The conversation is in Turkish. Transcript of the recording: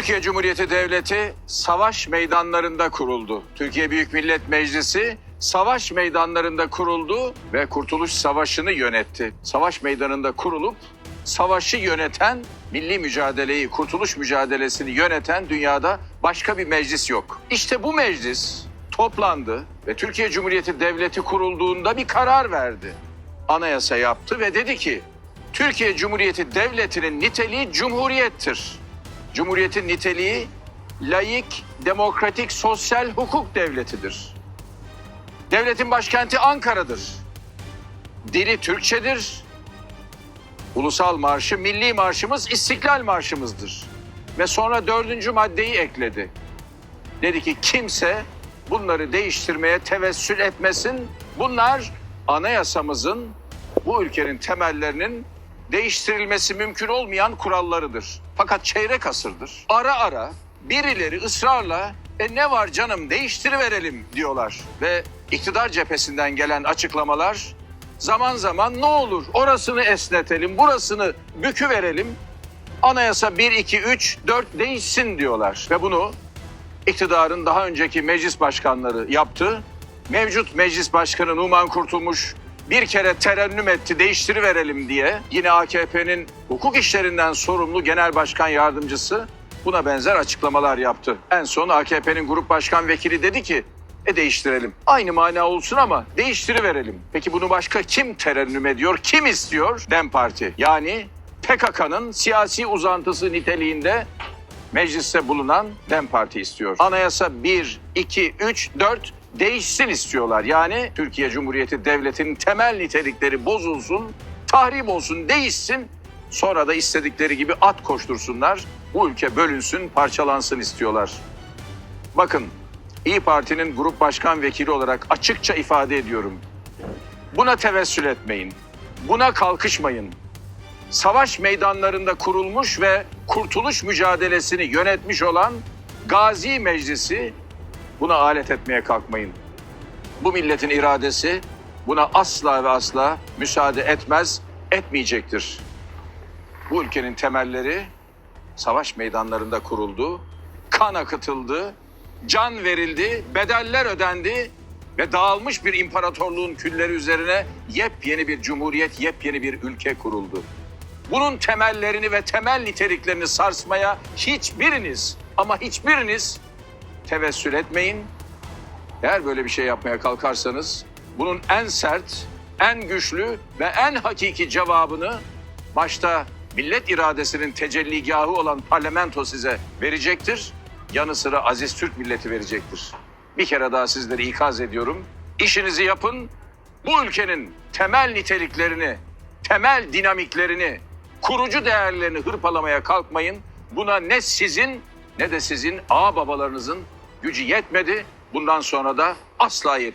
Türkiye Cumhuriyeti Devleti savaş meydanlarında kuruldu. Türkiye Büyük Millet Meclisi savaş meydanlarında kuruldu ve Kurtuluş Savaşı'nı yönetti. Savaş meydanında kurulup savaşı yöneten, milli mücadeleyi, kurtuluş mücadelesini yöneten dünyada başka bir meclis yok. İşte bu meclis toplandı ve Türkiye Cumhuriyeti Devleti kurulduğunda bir karar verdi. Anayasa yaptı ve dedi ki Türkiye Cumhuriyeti Devleti'nin niteliği cumhuriyettir. Cumhuriyetin niteliği laik, demokratik, sosyal hukuk devletidir. Devletin başkenti Ankara'dır. Dili Türkçedir. Ulusal marşı, milli marşımız İstiklal Marşımızdır. Ve sonra dördüncü maddeyi ekledi. Dedi ki kimse bunları değiştirmeye tevessül etmesin. Bunlar anayasamızın, bu ülkenin temellerinin değiştirilmesi mümkün olmayan kurallarıdır. Fakat çeyrek asırdır. Ara ara birileri ısrarla e ne var canım değiştiriverelim diyorlar. Ve iktidar cephesinden gelen açıklamalar zaman zaman ne olur orasını esnetelim, burasını büküverelim. Anayasa 1, 2, 3, 4 değişsin diyorlar. Ve bunu iktidarın daha önceki meclis başkanları yaptı. Mevcut meclis başkanı Numan Kurtulmuş bir kere terennüm etti değiştiriverelim diye. Yine AKP'nin hukuk işlerinden sorumlu genel başkan yardımcısı buna benzer açıklamalar yaptı. En son AKP'nin grup başkan vekili dedi ki e değiştirelim. Aynı mana olsun ama değiştiriverelim. Peki bunu başka kim terennüm ediyor? Kim istiyor? DEM Parti. Yani PKK'nın siyasi uzantısı niteliğinde mecliste bulunan DEM Parti istiyor. Anayasa 1, 2, 3, 4 değişsin istiyorlar. Yani Türkiye Cumhuriyeti Devleti'nin temel nitelikleri bozulsun, tahrip olsun, değişsin. Sonra da istedikleri gibi at koştursunlar. Bu ülke bölünsün, parçalansın istiyorlar. Bakın İyi Parti'nin grup başkan vekili olarak açıkça ifade ediyorum. Buna tevessül etmeyin. Buna kalkışmayın savaş meydanlarında kurulmuş ve kurtuluş mücadelesini yönetmiş olan Gazi Meclisi buna alet etmeye kalkmayın. Bu milletin iradesi buna asla ve asla müsaade etmez, etmeyecektir. Bu ülkenin temelleri savaş meydanlarında kuruldu, kan akıtıldı, can verildi, bedeller ödendi ve dağılmış bir imparatorluğun külleri üzerine yepyeni bir cumhuriyet, yepyeni bir ülke kuruldu. Bunun temellerini ve temel niteliklerini sarsmaya hiçbiriniz ama hiçbiriniz tevessül etmeyin. Eğer böyle bir şey yapmaya kalkarsanız bunun en sert, en güçlü ve en hakiki cevabını başta millet iradesinin tecelligahı olan parlamento size verecektir. Yanı sıra aziz Türk milleti verecektir. Bir kere daha sizleri ikaz ediyorum. İşinizi yapın. Bu ülkenin temel niteliklerini, temel dinamiklerini, kurucu değerlerini hırpalamaya kalkmayın. Buna ne sizin ne de sizin ağababalarınızın gücü yetmedi. Bundan sonra da asla yetmeyecek.